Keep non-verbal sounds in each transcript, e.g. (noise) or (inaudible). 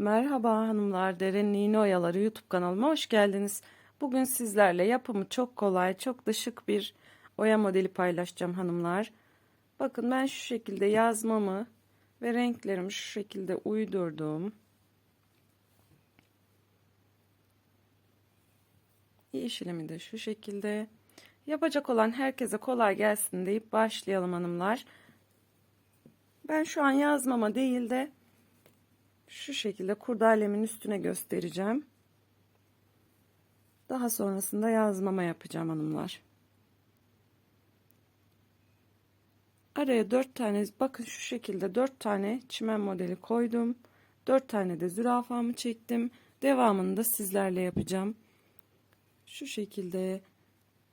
Merhaba hanımlar, Derenin İğne Oyaları YouTube kanalıma hoş geldiniz. Bugün sizlerle yapımı çok kolay, çok da şık bir oya modeli paylaşacağım hanımlar. Bakın ben şu şekilde yazmamı ve renklerimi şu şekilde uydurdum. Yeşilimi de şu şekilde. Yapacak olan herkese kolay gelsin deyip başlayalım hanımlar. Ben şu an yazmama değil de şu şekilde kurdalemin üstüne göstereceğim. Daha sonrasında yazmama yapacağım hanımlar. Araya 4 tane bakın şu şekilde 4 tane çimen modeli koydum. 4 tane de zürafamı çektim. Devamını da sizlerle yapacağım. Şu şekilde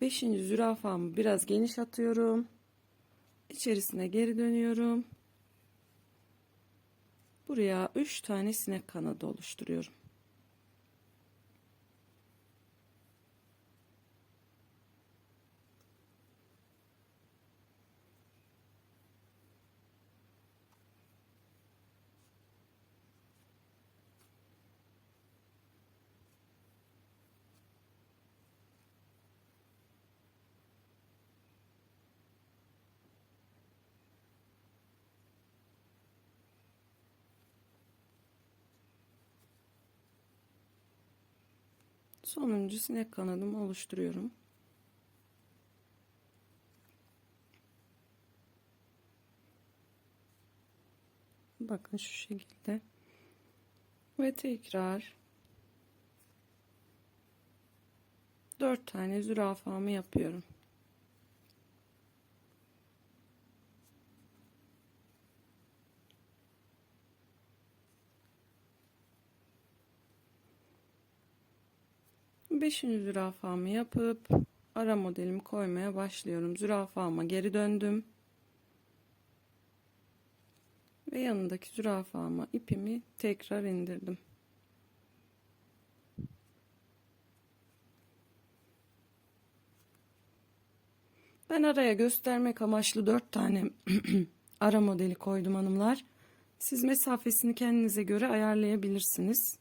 5. zürafamı biraz geniş. İçerisine geri dönüyorum. Buraya 3 tane sinek kanadı oluşturuyorum. Sonuncu sinek kanadımı oluşturuyorum. Bakın şu şekilde. Ve tekrar dört tane zürafamı yapıyorum. Beşinci zürafamı yapıp ara modelimi koymaya başlıyorum. Zürafama geri döndüm. Ve yanındaki zürafama ipimi tekrar indirdim. Ben araya göstermek amaçlı dört tane (clears throat) ara modeli koydum hanımlar. Siz mesafesini kendinize göre ayarlayabilirsiniz.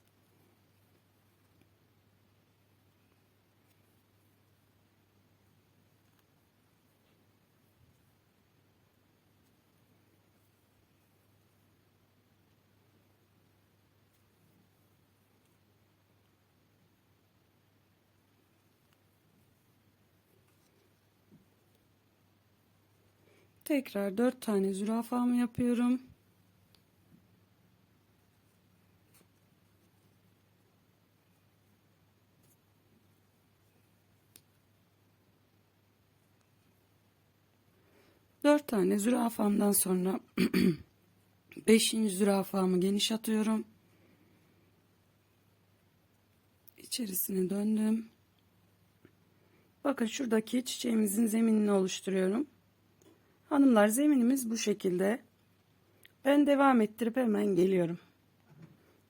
Tekrar dört tane zürafamı yapıyorum. Dört tane zürafamdan sonra (clears throat) beşinci zürafamı geniş atıyorum. İçerisine döndüm. Bakın şuradaki çiçeğimizin zeminini oluşturuyorum. Hanımlar zeminimiz bu şekilde. Ben devam ettirip hemen geliyorum.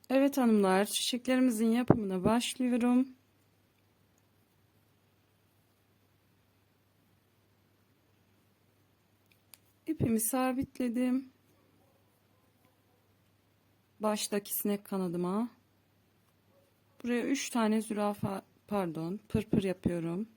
Evet hanımlar çiçeklerimizin yapımına başlıyorum. İpimi sabitledim. Baştaki sinek kanadıma. Buraya 3 tane zürafa pardon pırpır yapıyorum.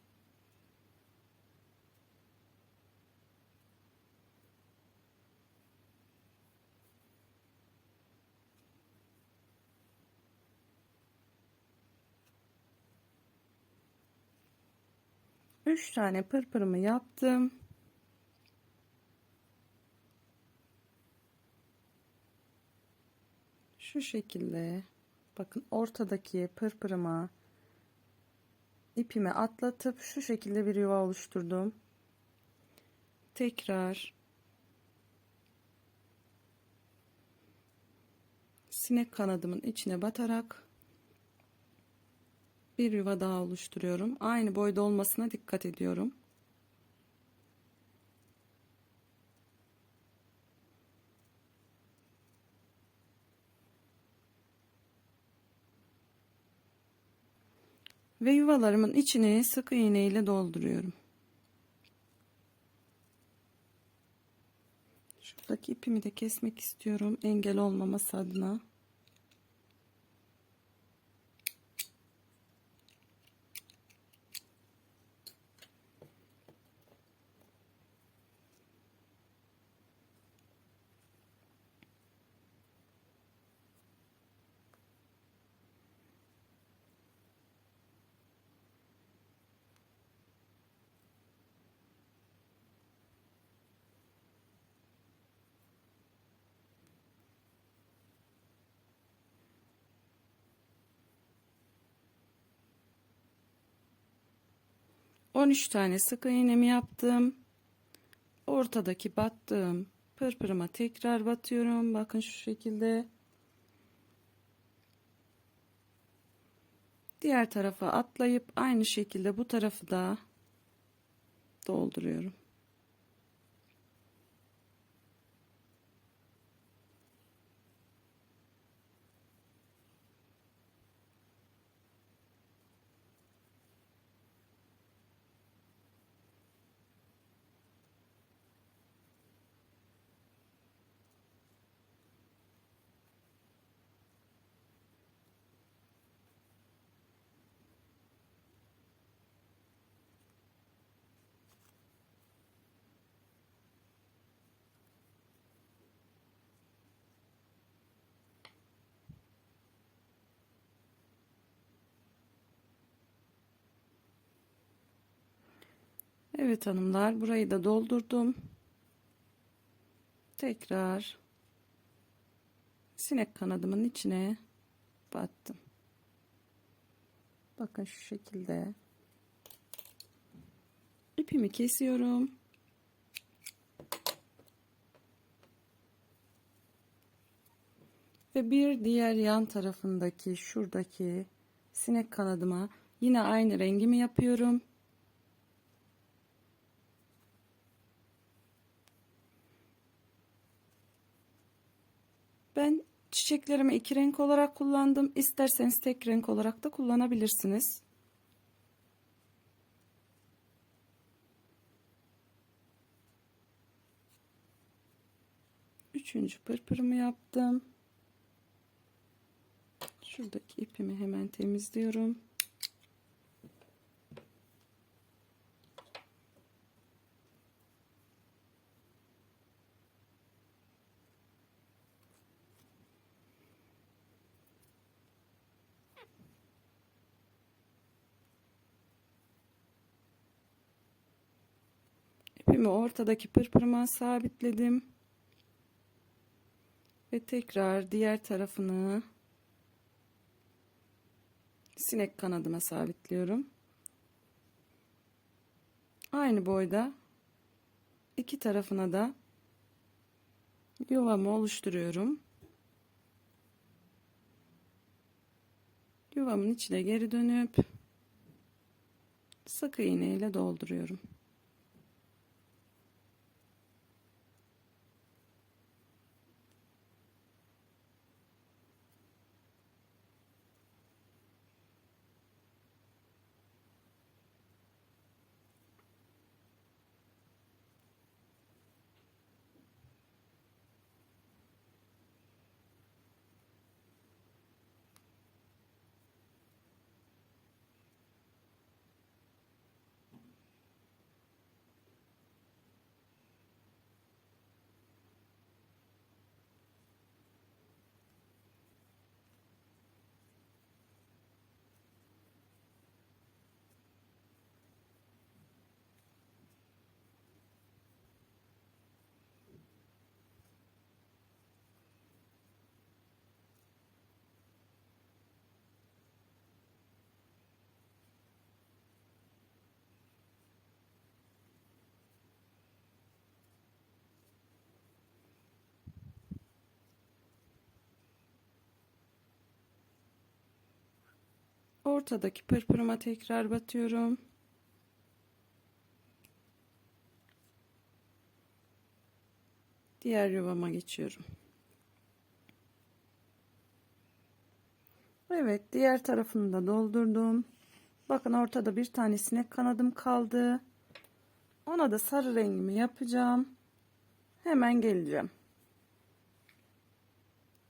Üç tane pırpırımı yaptım. Şu şekilde bakın ortadaki pırpırıma ipimi atlatıp şu şekilde bir yuva oluşturdum. Tekrar sinek kanadımın içine batarak bir yuva daha oluşturuyorum. Aynı boyda olmasına dikkat ediyorum. Ve yuvalarımın içini sık iğne ile dolduruyorum. Şuradaki ipimi de kesmek istiyorum engel olmaması adına. 13 tane sık iğnemi yaptım. Ortadaki battığım pırpırıma tekrar batıyorum. Bakın şu şekilde. Diğer tarafa atlayıp aynı şekilde bu tarafı da dolduruyorum. Evet hanımlar burayı da doldurdum. Tekrar sinek kanadımın içine battım. Bakın şu şekilde. İpimi kesiyorum. Ve bir diğer yan tarafındaki şuradaki sinek kanadıma yine aynı rengimi yapıyorum. Ben çiçeklerimi iki renk olarak kullandım. İsterseniz tek renk olarak da kullanabilirsiniz. Üçüncü pırpırımı yaptım. Şuradaki ipimi hemen temizliyorum. İpimi ortadaki pırpırıma sabitledim. Ve tekrar diğer tarafını sinek kanadıma sabitliyorum. Aynı boyda iki tarafına da yuvamı oluşturuyorum. Yuvamın içine geri dönüp sık iğne ile dolduruyorum. Ortadaki pırpırıma tekrar batıyorum. Diğer yuvama geçiyorum. Evet, diğer tarafını da doldurdum. Bakın ortada bir tane sinek kanadım kaldı. Ona da sarı rengimi yapacağım. Hemen geleceğim.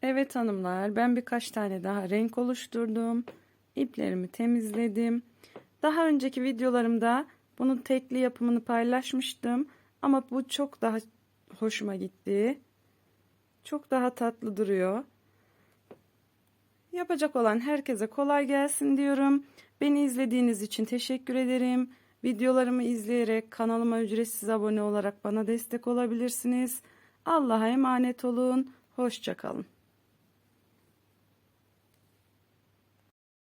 Evet hanımlar, ben birkaç tane daha renk oluşturdum iplerimi temizledim. Daha önceki videolarımda bunun tekli yapımını paylaşmıştım. Ama bu çok daha hoşuma gitti. Çok daha tatlı duruyor. Yapacak olan herkese kolay gelsin diyorum. Beni izlediğiniz için teşekkür ederim. Videolarımı izleyerek kanalıma ücretsiz abone olarak bana destek olabilirsiniz. Allah'a emanet olun. Hoşçakalın.